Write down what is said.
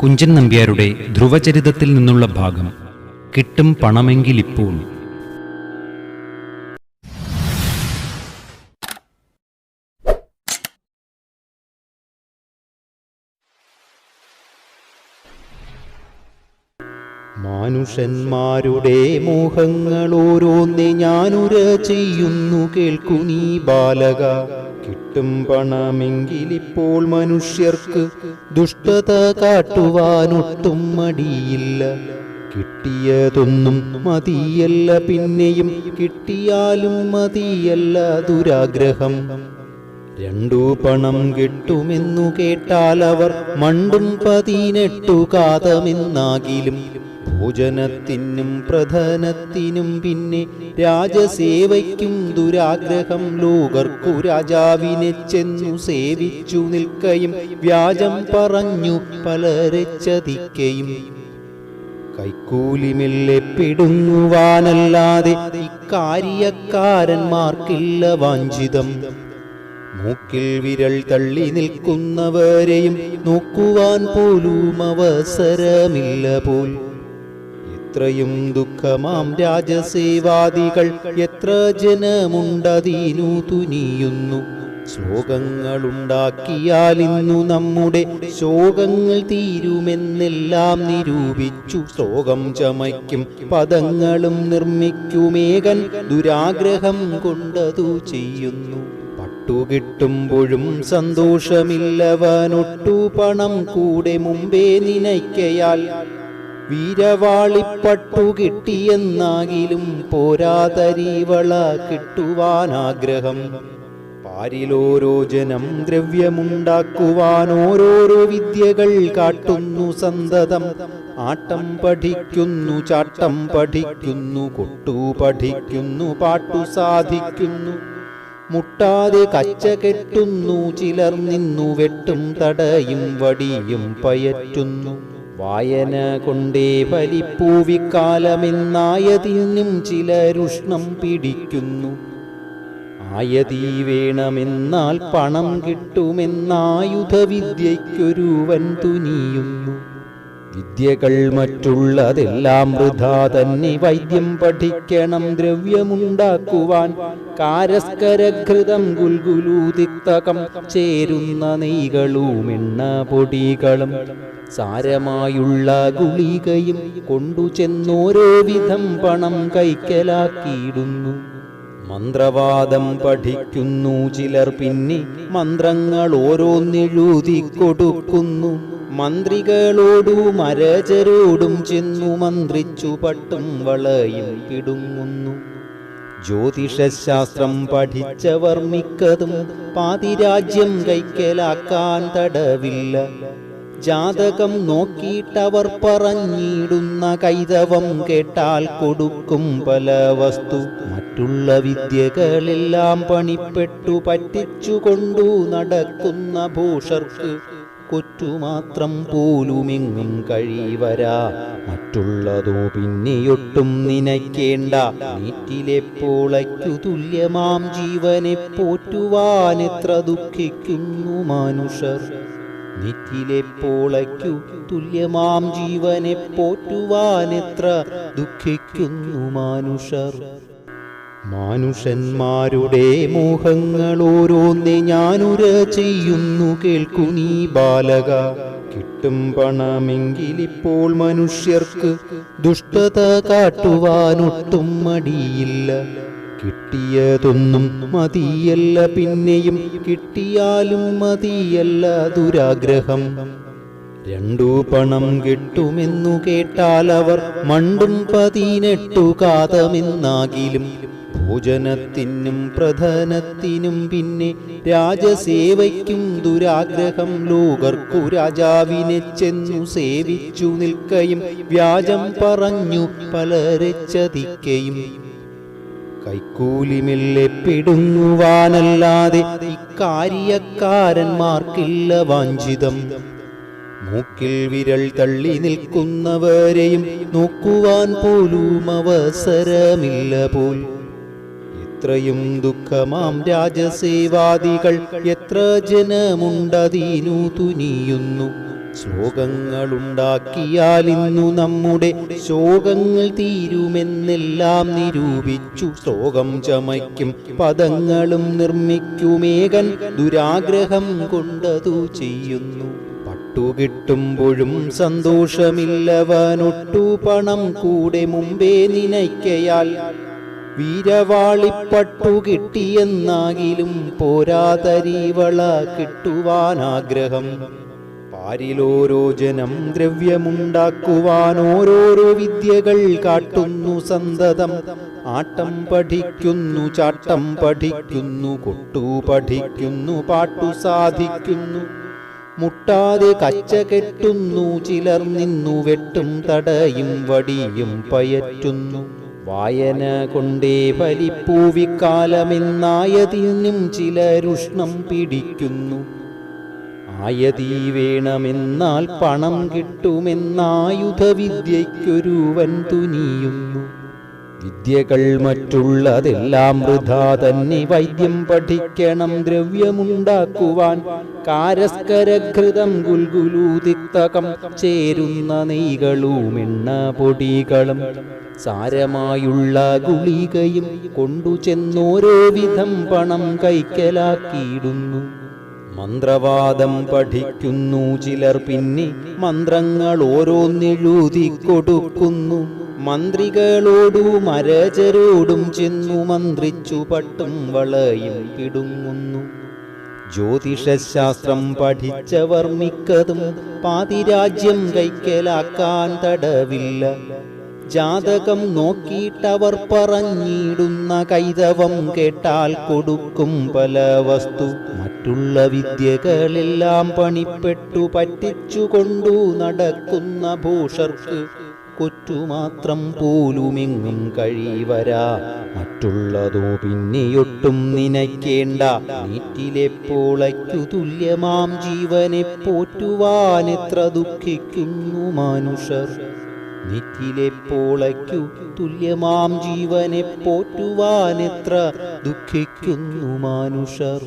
കുഞ്ചൻ നമ്പ്യാരുടെ ധ്രുവചരിതത്തിൽ നിന്നുള്ള ഭാഗം കിട്ടും പണമെങ്കിലിപ്പോൾ മാനുഷന്മാരുടെ മോഹങ്ങൾ ഓരോന്നെ ഞാനുര ചെയ്യുന്നു കേൾക്കു നീ ബാലക. കിട്ടും പണമെങ്കിലിപ്പോൾ മനുഷ്യർക്ക് ദുഷ്ടത കാട്ടുവാനൊട്ടും മടിയില്ല. കിട്ടിയതൊന്നും മതിയല്ല പിന്നെയും കിട്ടിയാലും മതിയല്ല ദുരാഗ്രഹം. രണ്ടു പണം കിട്ടുമെന്നു കേട്ടാൽ അവർ മണ്ടും പതിനെട്ടു കാതമെന്നാകിലും ഭോജനത്തിനും പ്രധാനത്തിനും പിന്നെ രാജസേവയ്ക്കും ദുരാഗ്രഹം. ലോകർക്കു രാജാവിനെ ചെന്നു സേവിച്ചു നിൽക്കയും വ്യാജം പറഞ്ഞു പലരെ ചതിക്കയും. കൈക്കൂലിമില്ലെ പിടുങ്ങുവാനല്ലാതെ ഇക്കാര്യക്കാരന്മാർക്കില്ല വാഞ്ചിതം. മൂക്കിൽ വിരൽ തള്ളി നിൽക്കുന്നവരെയും നോക്കുവാൻ പോലും അവസരമില്ല പോൽ. എത്രയും ദുഃഖമാം രാജസേവാദികൾ എത്ര ജനമുണ്ടതീനു തുനിയുന്നു. ശ്ലോകങ്ങളുണ്ടാക്കിയാൽ ഇന്നു നമ്മുടെ ശോകങ്ങൾ തീരുമെന്നെല്ലാം നിരൂപിച്ചു. ശ്ലോകം ചമയ്ക്കും പദങ്ങളും നിർമ്മിക്കുമേകൻ ദുരാഗ്രഹം കൊണ്ടതു ചെയ്യുന്നു. പട്ടുകിട്ടുമ്പോഴും സന്തോഷമില്ലവനൊട്ടു പണം കൂടെ മുമ്പേ നിനയ്ക്കയാൽ വീരവാളിപ്പട്ടു കിട്ടിയെന്നാകിലും പോരാതരീവള കിട്ടുവാനാഗ്രഹം. പാരിലോരോ ജനം ദ്രവ്യമുണ്ടാക്കുവാൻ ഓരോരോ വിദ്യകൾ കാട്ടുന്നു സന്തതം. ആട്ടം പഠിക്കുന്നു ചാട്ടം പഠിക്കുന്നു കൊട്ടു പഠിക്കുന്നു പാട്ടു സാധിക്കുന്നു. മുട്ടാതെ കച്ച കെട്ടുന്നു ചിലർ നിന്നു വെട്ടും തടയും വടിയും പയറ്റുന്നു. വായന കൊണ്ടേ ഫലിപ്പൂവിക്കാലമെന്നായതിനും ചിലരുഷ്ണം പിടിക്കുന്നു. ആയതി വേണമെന്നാൽ പണം കിട്ടുമെന്നായുധവിദ്യയ്ക്കൊരുവൻ തുനിയുന്നു. വിദ്യകൾ മറ്റുള്ളതെല്ലാം വൃഥാ തന്നെ വൈദ്യം പഠിക്കണം ദ്രവ്യമുണ്ടാക്കുവാൻ കാരസ്കരഘൃതം ഗുൽഗുലൂതിക്തകം ചേരുന്ന നെയ്കളും എണ്ണ പൊടികളും സാരമായുള്ള ഗുളികയും കൊണ്ടു ചെന്നോരോ വിധം പണം കൈക്കലാക്കിയിടുന്നു. മന്ത്രവാദം പഠിക്കുന്നു ചിലർ പിന്നെ മന്ത്രങ്ങൾ ഓരോന്നെഴുതി കൊടുക്കുന്നു. മന്ത്രികളോടു മരചരോടും ചെന്നു മന്ത്രിച്ചു പട്ടും വളയും പിടുങ്ങുന്നു. ജ്യോതിഷശാസ്ത്രം പഠിച്ചവർ മിക്കതും പാതിരാജ്യം കൈക്കലാക്കാൻ തടവില്ല. ജാതകം നോക്കിയിട്ടവർ പറഞ്ഞിടുന്ന കൈതവം കേട്ടാൽ കൊടുക്കും പല വസ്തു. മറ്റുള്ള വിദ്യകളെല്ലാം പണിപ്പെട്ടു പറ്റിച്ചു കൊണ്ടു നടക്കുന്ന ഭൂഷർക്ക് കൊറ്റുമാത്രം പോലുമെങ്ങും കഴിവരാ. മറ്റുള്ളതോ പിന്നെയൊട്ടും നിനയ്ക്കേണ്ട നീറ്റിലെപ്പോളയ്ക്കു തുല്യമാം ജീവനെ പോറ്റുവാൻ എത്ര ദുഃഖിക്കുന്നു മനുഷ്യർ. നീറ്റിലെ പോളയ്ക്കു തുല്യമാം ജീവനെ പോറ്റുവാൻ എത്ര ദുഃഖിക്കുന്നു മാനുഷർ മാനുഷന്മാരുടെ മോഹങ്ങൾ ഓരോന്നെ ഞാനുര ചെയ്യുന്നു കേൾക്കു നീ ബാലക. കിട്ടും പണമെങ്കിലിപ്പോൾ മനുഷ്യർക്ക് ദുഷ്ടത കാട്ടുവാനൊട്ടും മടിയില്ല. കിട്ടിയതൊന്നും മതിയല്ല പിന്നെയും കിട്ടിയാലും മതിയല്ല ദുരാഗ്രഹം. രണ്ടു പണം കിട്ടുമെന്നു കേട്ടാൽ അവർ മണ്ടും പതിനെട്ടു കാതമെന്നാകിലും ഭോജനത്തിനും പ്രധാനത്തിനും പിന്നെ രാജസേവയ്ക്കും ദുരാഗ്രഹം. ലോകർക്കു രാജാവിനെ ചെന്നു സേവിച്ചു നിൽക്കയും വ്യാജം പറഞ്ഞു പലരെ ചതിക്കയും. കൈക്കൂലിമില്ലെ പിടുങ്ങുവാനല്ലാതെ ഇക്കാര്യക്കാരന്മാർക്കില്ല വാഞ്ചിതം. മൂക്കിൽ വിരൽ തള്ളി നിൽക്കുന്നവരെയും നോക്കുവാൻ പോലും അവസരമില്ല പോൽ. എത്രയും ദുഃഖമാം രാജസേവാദികൾ എത്ര ജനമുണ്ടതീനു തുനിയുന്നു. ശ്ലോകങ്ങളുണ്ടാക്കിയാൽ ഇന്നു നമ്മുടെ ശോകങ്ങൾ തീരുമെന്നെല്ലാം നിരൂപിച്ചു. ശ്ലോകം ചമയ്ക്കും പദങ്ങളും നിർമ്മിക്കുമേകൻ ദുരാഗ്രഹം കൊണ്ടതു ചെയ്യുന്നു. പട്ടുകിട്ടുമ്പോഴും സന്തോഷമില്ലവനൊട്ടു പണം കൂടെ മുമ്പേ നിനയ്ക്കയാൽ വീരവാളിപ്പട്ടു കിട്ടിയെന്നാകിലും പോരാതരീവള കിട്ടുവാനാഗ്രഹം. പാരിലോരോ ജനം ദ്രവ്യമുണ്ടാക്കുവാൻ ഓരോരോ വിദ്യകൾ കാട്ടുന്നു സന്തതം. ആട്ടം പഠിക്കുന്നു ചാട്ടം പഠിക്കുന്നു കൊട്ടു പഠിക്കുന്നു പാട്ടു സാധിക്കുന്നു. മുട്ടാതെ കച്ച കെട്ടുന്നു ചിലർ നിന്നു വെട്ടും തടയും വടിയും പയറ്റുന്നു. വായന കൊണ്ടേ ഫലിപ്പൂവിക്കാലമെന്നായതിനും ചിലരുഷ്ണം പിടിക്കുന്നു. ആയതി വേണമെന്നാൽ പണം കിട്ടുമെന്നായുധവിദ്യയ്ക്കൊരുവൻ തുനിയുന്നു. വിദ്യകൾ മറ്റുള്ളതെല്ലാം വൃഥാ തന്നെ വൈദ്യം പഠിക്കണം ദ്രവ്യമുണ്ടാക്കുവാൻ കാരസ്കരഘൃതം ഗുൽഗുലൂതിക്തകം ചേരുന്ന നെയ്കളും എണ്ണ പൊടികളും സാരമായുള്ള ഗുളികയും കൊണ്ടു ചെന്നോരോ വിധം പണം കൈക്കലാക്കിയിടുന്നു. മന്ത്രവാദം പഠിക്കുന്നു ചിലർ പിന്നെ മന്ത്രങ്ങൾ ഓരോന്നെഴുതി കൊടുക്കുന്നു. മന്ത്രികളോടു മരചരോടും ചെന്നു മന്ത്രിച്ചു പട്ടും വളയും പിടുങ്ങുന്നു ജ്യോതിഷശാസ്ത്രം പഠിച്ചവർ മിക്കതും പാതിരാജ്യം കൈക്കലാക്കാൻ തടവില്ല. ജാതകം നോക്കിയിട്ടവർ പറഞ്ഞിടുന്ന കൈതവം കേട്ടാൽ കൊടുക്കും പല വസ്തു. മറ്റുള്ള വിദ്യകളെല്ലാം പണിപ്പെട്ടു പറ്റിച്ചു കൊണ്ടു നടക്കുന്ന ഭൂഷർക്ക് കൊറ്റുമാത്രം പോലുമെങ്ങും കഴിവരാ. മറ്റുള്ളതോ പിന്നെയൊട്ടും നിനയ്ക്കേണ്ട നീറ്റിലെപ്പോളയ്ക്കു തുല്യമാം ജീവനെ പോറ്റുവാൻ എത്ര ദുഃഖിക്കുന്നു മനുഷ്യർ. നീറ്റിലെ പോളയ്ക്കു തുല്യമാം ജീവനെ പോറ്റുവാൻ എത്ര ദുഃഖിക്കുന്നു മനുഷ്യർ.